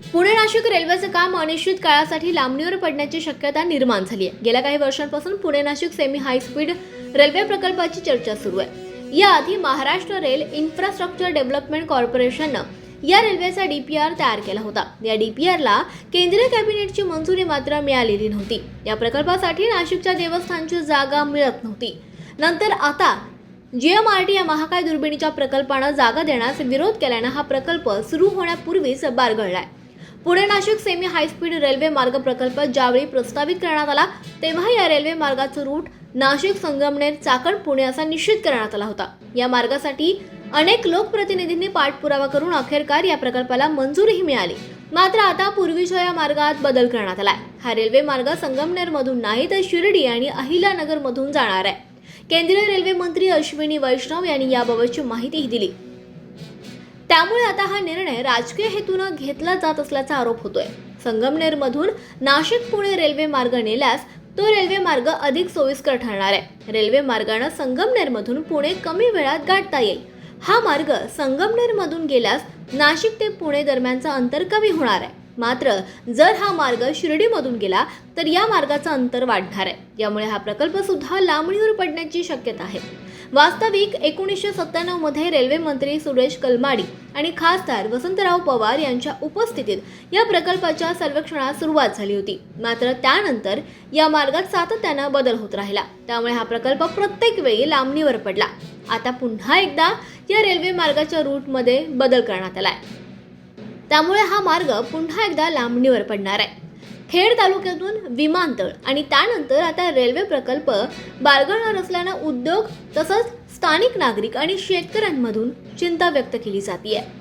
पुणे नाशिक रेल्वेचं काम अनिश्चित काळासाठी लांबणीवर पडण्याची शक्यता निर्माण झाली आहे. गेल्या काही वर्षांपासून Pune Nashik semi high speed railway प्रकल्पाची चर्चा सुरू आहे. याआधी महाराष्ट्र रेल इन्फ्रास्ट्रक्चर डेव्हलपमेंट कॉर्पोरेशननं या रेल्वेचा डीपीआर तयार केला होता. या डीपीआरला केंद्रीय कॅबिनेटची मंजुरी मात्र मिळालेली नव्हती. या प्रकल्पासाठी नाशिकच्या देवस्थानची जागा मिळत नव्हती. नंतर आता जीएमआरटी या महाकाय दुर्बिणीच्या प्रकल्पानं जागा देण्यास विरोध केल्यानं हा प्रकल्प सुरू होण्यापूर्वीच बारगळलाय. Pune Nashik semi high speed railway मार्ग प्रकल्प ज्यावेळी प्रस्तावित करण्यात आला तेव्हा या रेल्वे मार्गाचं रूट नाशिक संगमनेर चाकण पुणे असा निश्चित करण्यात आला होता. या मार्गासाठी अनेक लोकप्रतिनिधींनी पाठपुरावा करून अखेरकार या प्रकल्पाला मंजुरीही मिळाली. मात्र आता पूर्वीच्या या मार्गात बदल करण्यात आलाय. हा रेल्वे मार्ग संगमनेरमधून नाही तर शिर्डी आणि अहिलानगरमधून जाणार आहे. केंद्रीय रेल्वे मंत्री अश्विनी वैष्णव यांनी याबाबतची माहितीही दिली. त्यामुळे आता हा निर्णय राजकीय हेतूनं घेतला जात असल्याचा आरोप होतोय. संगमनेरमधून नाशिक पुणे रेल्वे मार्ग नेल्यास तो रेल्वे मार्ग अधिक सोयीस्कर ठरणार आहे. रेल्वे मार्गानं संगमनेरमधून पुणे कमी वेळात गाठता येईल. हा मार्ग संगमनेरमधून गेल्यास नाशिक ते पुणे दरम्यानचं अंतर कमी होणार आहे. मात्र जर हा मार्ग शिर्डीमधून गेला तर या मार्गाचं अंतर वाढणार आहे. यामुळे हा प्रकल्प सुद्धा लांबणीवर पडण्याची शक्यता आहे. वास्तविक एकोणीसशे सत्त्याण्णवमध्ये रेल्वेमंत्री रेल्वे मंत्री सुरेश कलमाडी आणि खासदार वसंतराव पवार यांच्या उपस्थितीत या प्रकल्पाच्या सर्वेक्षणास सुरुवात झाली होती. मात्र त्यानंतर या मार्गात सातत्यानं बदल होत राहिला. त्यामुळे हा प्रकल्प प्रत्येक वेळी लांबणीवर पडला. आता पुन्हा एकदा या रेल्वे मार्गाच्या रूटमध्ये बदल करण्यात आला आहे त्यामुळे हा मार्ग पुन्हा एकदा लांबणीवर पडणार आहे. खेड तालुक्यातून विमानतळ आणि त्यानंतर आता रेल्वे प्रकल्प बाळगणार असल्यानं उद्योग तसंच स्थानिक नागरिक आणि शेतकऱ्यांमधून चिंता व्यक्त केली जाते आहे